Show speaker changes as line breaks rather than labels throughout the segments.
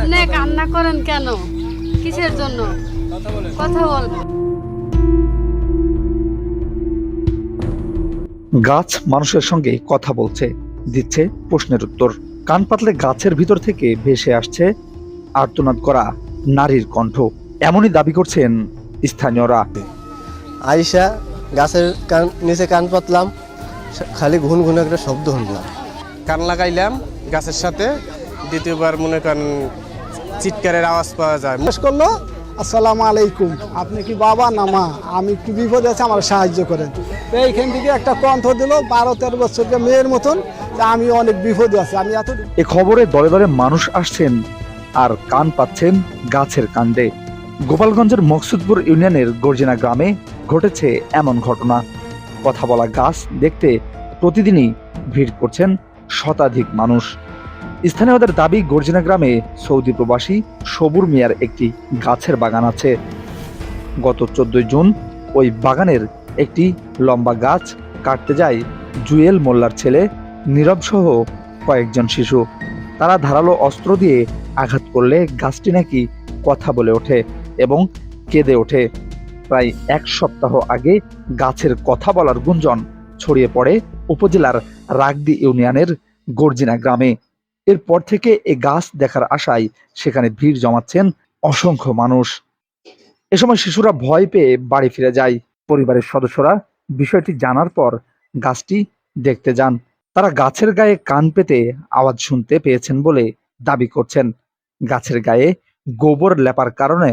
আপনি কান্না করেন কেন? কিসের জন্য? কথা বলবেন।
গাছ মানুষের সঙ্গে কথা বলছে দিচ্ছে প্রশ্নের উত্তর। কান পাতলে গাছের ভিতর থেকে ভেসে আসছে আর্তনাদ করা নারীর কণ্ঠ। এমনই দাবি করছেন স্থানীয়রা।
আইসা গাছের কান নিচে কান পাতলাম খালি ঘুন ঘুন একটা শব্দ শুনলাম।
কান লাগাইলাম গাছের সাথে দ্বিতীয়বার মনে করেন চিৎকারের আওয়াজ পাওয়া যায়।
জিজ্ঞেস করল আসসালামু আলাইকুম আপনি কি বাবা না মা? আমি একটু বিপদে আছে আমার সাহায্য করেন। তো এইখান থেকে একটা কণ্ঠ দিল বারো তেরো বছরকে মেয়ের মতন যে আমি অনেক বিপদে আছি। আমি এত
এ খবরে দলে দলে মানুষ আসছেন আর কান পাচ্ছেন গাছের কাণ্ডে। গোপালগঞ্জের মকসুদপুর ইউনিয়নের গর্জিনা গ্রামে ঘটেছে এমন ঘটনা। কথা বলা গাছ দেখতে প্রতিদিনই ভিড় করছেন শতাধিক মানুষ। স্থানীয়দের দাবি, গর্জিনা গ্রামে সৌদি প্রবাসী সবুর মিয়ার একটি গাছের বাগান আছে। গত চোদ্দই জুন ওই বাগানের একটি লম্বা গাছ কাটতে যায় জুয়েল মোল্লার ছেলে নীরব সহ কয়েকজন শিশু। তারা ধারালো অস্ত্র দিয়ে আঘাত করলে গাছটি নাকি কথা বলে ওঠে এবং কেঁদে ওঠে। প্রায় এক সপ্তাহ আগে গাছের কথা বলার গুঞ্জন ছড়িয়ে পড়ে উপজেলার রাগদি ইউনিয়নের গর্জিনা গ্রামে। এরপর থেকে এ গাছ দেখার আশায় সেখানে ভিড় জমাচ্ছেন অসংখ্য মানুষ। এ সময় শিশুরা ভয় পেয়ে বাড়ি ফিরে যায়। পরিবারের সদস্যরা বিষয়টি জানার পর গাছটি দেখতে যান। তারা গাছের গায়ে কান পেতে আওয়াজ শুনতে পেয়েছেন বলে দাবি করছেন। গাছের গায়ে গোবর লেপার কারণে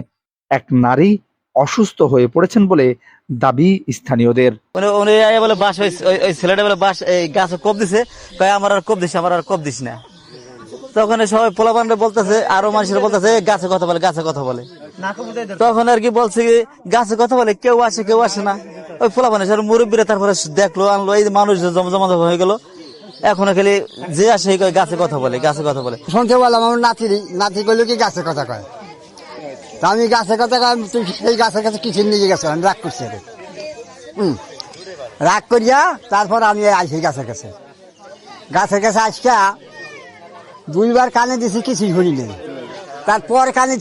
এক নারী অসুস্থ হয়ে পড়েছেন বলে দাবি স্থানীয়দের।
বলে বাস ওই ছেলেটা বলে বাস, এই গাছে কোপ দিছে আমার আর কোপ দিস আমার আর কোপ দিস না। তখন সবাই পোলাপান্ডে বলতেছে আরও মানুষের বলতেছে গাছে কথা বলে গাছে কথা বলে। তখন আর কি বলছে গাছে কথা বলে কেউ আসে কেউ আসে না। ওই পোলাপান্ডে সব মুরব্বীরা তারপরে দেখল আনলো এই মানুষ জমা জমা হয়ে গেল। এখন খালি যে আসে গাছে কথা বলে গাছে কথা বলে।
শুনতে বললাম আমার নাতি নাতি করল কি গাছে কথা কয়? তা আমি গাছে কথা কয় তুই সেই গাছের কাছে কিছু নিয়ে গেছো আমি রাগ করছি রে হুম। রাগ করিয়া তারপর আমি আইসি গাছের কাছে। গাছের কাছে আজকা দুইবার কানে দিছি কিছুই শুনি নেই। তারপর কানে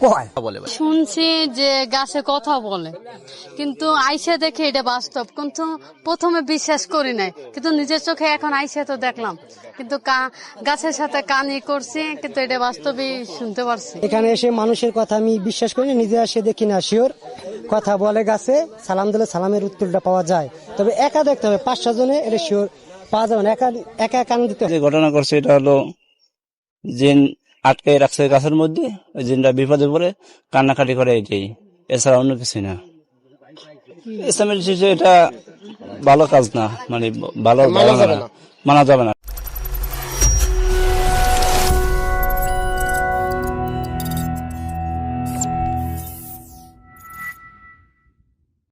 কয়?
শুনছি যে গাছে কথা বলে কিন্তু আইসে দেখে এটা বাস্তব। কিন্তু প্রথমে বিশ্বাস করি নাই কিন্তু নিজের চোখে এখন আইসে তো দেখলাম। কিন্তু কা- গাছের সাথে কানি করছি কিন্তু এটা বাস্তবই শুনতে পারছি।
এখানে এসে মানুষের কথা আমি বিশ্বাস করি না নিজে এসে দেখি না শিওর কথা বলে গাছে সালাম দিলে সালামের উত্তরটা পাওয়া যায়। তবে একা দেখতে হবে পাঁচ জনে এটা শিওর পাওয়া যাবে না একা একা কান দিতে
যে ঘটনা করছে এটা হলো জিন আটকে রাখছে গাছের মধ্যে ওই জিনটা বিপদে পড়ে কান্নাকাটি করে এটাই। এছাড়া অন্য কিছু না। ইসলামের এটা ভালো কাজ না মানে ভালো ভালো মানা যাবে না।